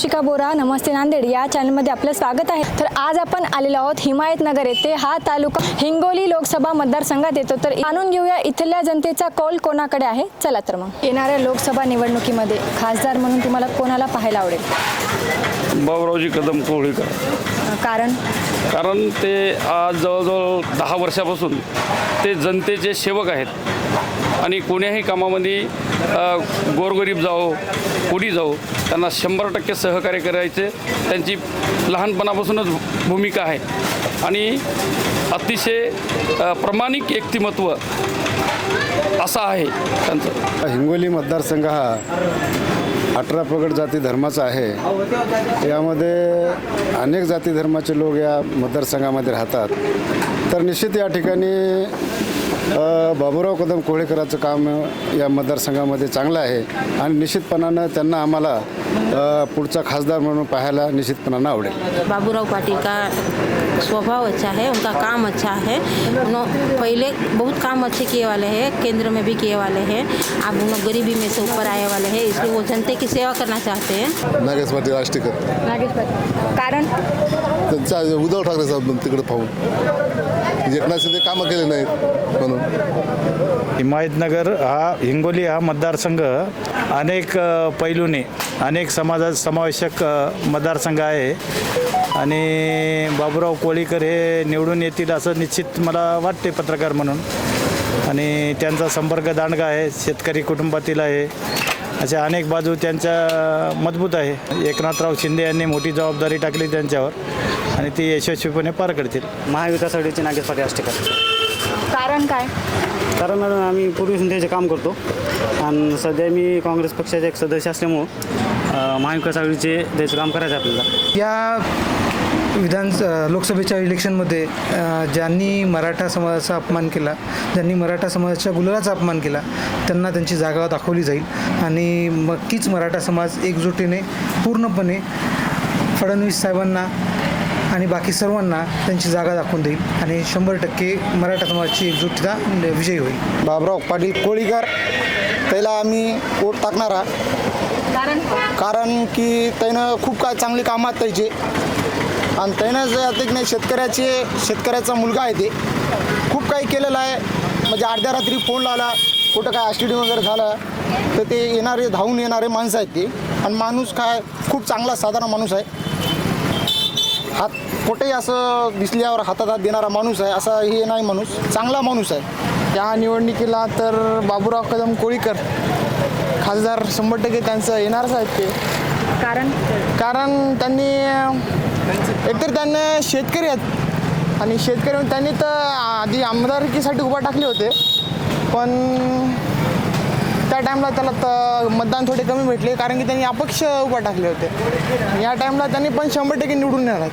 कौशिका बोरा नमस्ते नांदेड या चॅनलमध्ये आपलं स्वागत आहे. तर आज आपण आलेलो आहोत हिमायतनगर येथे. हा तालुका हिंगोली लोकसभा मतदारसंघात येतो. तर जाणून घेऊया इथल्या जनतेचा कौल कोणाकडे आहे? चला तर मग. येणाऱ्या लोकसभा निवडणुकीमध्ये खासदार म्हणून तुम्हाला कोणाला पाहायला आवडेल? बाबुरावजी कदम कोहळीकर कारण? कारण ते आज जवळजवळ दहा वर्षापासून ते जनतेचे सेवक आहेत. आणि कोण्याही कामामध्ये अ, गोरगरीब जाओ कोणी जाओ त्यांना शंभर टक्के सहकार्य करायचे त्यांची लहानपणापासूनच भूमिका आहे. आणि अतिशय अ, प्रामाणिक व्यक्तिमत्व असं आहे त्यांचं. हिंगोली मतदारसंघ हा अठरा प्रगट जाती धर्माचा आहे. यामध्ये अनेक जाती धर्माचे लोक या मतदारसंघामध्ये राहतात. तर निश्चित या ठिकाणी बाबूराव कदम कोळेकरांचं काम या मतदारसंघामध्ये चांगलं आहे आणि निश्चितपणानं त्यांना आम्हाला पुढचा खासदार म्हणून पाहायला निश्चितपणानं आवडेल. बाबूराव पाटिल का स्वभाव अच्छा है उनका काम अच्छा है। उन्होंने पहले बहुत काम अच्छे किए वाले हैं केंद्र में भी किए वाले हैं। लोग गरीबी में से ऊपर आए वाले हैं इसलिए वो जनते की सेवा करना चाहते हैं। नागेश पाटील आष्टीकर। नागेश पाटील। कारण? त्यांचा उद्धव ठाकरे साहेब तिकडे पाहून. एकनाथ शिंदे कामं केले नाहीत म्हणून. हिमायतनगर हा हिंगोली हा मतदारसंघ अनेक पैलूने अनेक समाजा समावेशक मतदारसंघ आहे. आणि बाबूराव कोळीकर हे निवडून येतील असं निश्चित मला वाटते पत्रकार म्हणून. आणि त्यांचा संपर्क दांडगा आहे शेतकरी कुटुंबातील आहे. अशा अनेक बाजू त्यांच्या मजबूत आहे. एकनाथराव शिंदे यांनी मोठी जबाबदारी टाकली त्यांच्यावर आणि ती यशस्वीपणे पार करतील. महाविकास आघाडीचे नागेश पाटील आष्टेकर कारण काय? कारण आम्ही पूर्वीपासून त्याचे काम करतो. आणि सध्या मी काँग्रेस पक्षाचे एक सदस्य असल्यामुळं महाविकास आघाडीचे त्याचं काम करायचं आपल्याला. या विधान लोकसभेच्या इलेक्शनमध्ये ज्यांनी मराठा समाजाचा अपमान केला ज्यांनी मराठा समाजाच्या गुलालाचा अपमान केला त्यांना त्यांची जागा दाखवली जाईल. आणि नक्कीच मराठा समाज एकजुटीने पूर्णपणे फडणवीस साहेबांना आणि बाकी सर्वांना त्यांची जागा दाखवून देईल आणि शंभर टक्के मराठा समाजाची एकजुटता म्हणजे विजयी होईल. बाबराव पाटील कोळीकर त्याला आम्ही वोट टाकणार आहे कारण कारण की त्यानं खूप काय चांगली कामात त्याचे. आणि त्यानं जे की नाही शेतकऱ्याचे शेतकऱ्याचा मुलगा आहे ते. खूप काही केलेलं आहे. म्हणजे अर्ध्या रात्री फोन लावला कुठं काय ॲक्सिडेंट वगैरे झालं तर ते येणारे धावून येणारे माणसं आहेत ते. आणि माणूस काय खूप चांगला साधारण माणूस आहे. हात कुठेही असं दिसल्यावर हातात हात देणारा माणूस आहे असा हे नाही माणूस चांगला माणूस आहे. या निवडणुकीला तर बाबूराव कदम कोळीकर खासदार शंभर टक्के त्यांचं येणारच आहेत ते. कारण? कारण त्यांनी एकतर त्यांना शेतकरी आहेत आणि शेतकरी त्यांनी तर आधी आमदारकीसाठी उभा टाकले होते. पण त्या टाईमला त्याला तर मतदान थोडे कमी भेटले कारण की त्यांनी अपक्ष उभा टाकले होते. या टाईमला त्यांनी पण शंभर टक्के निवडून येणार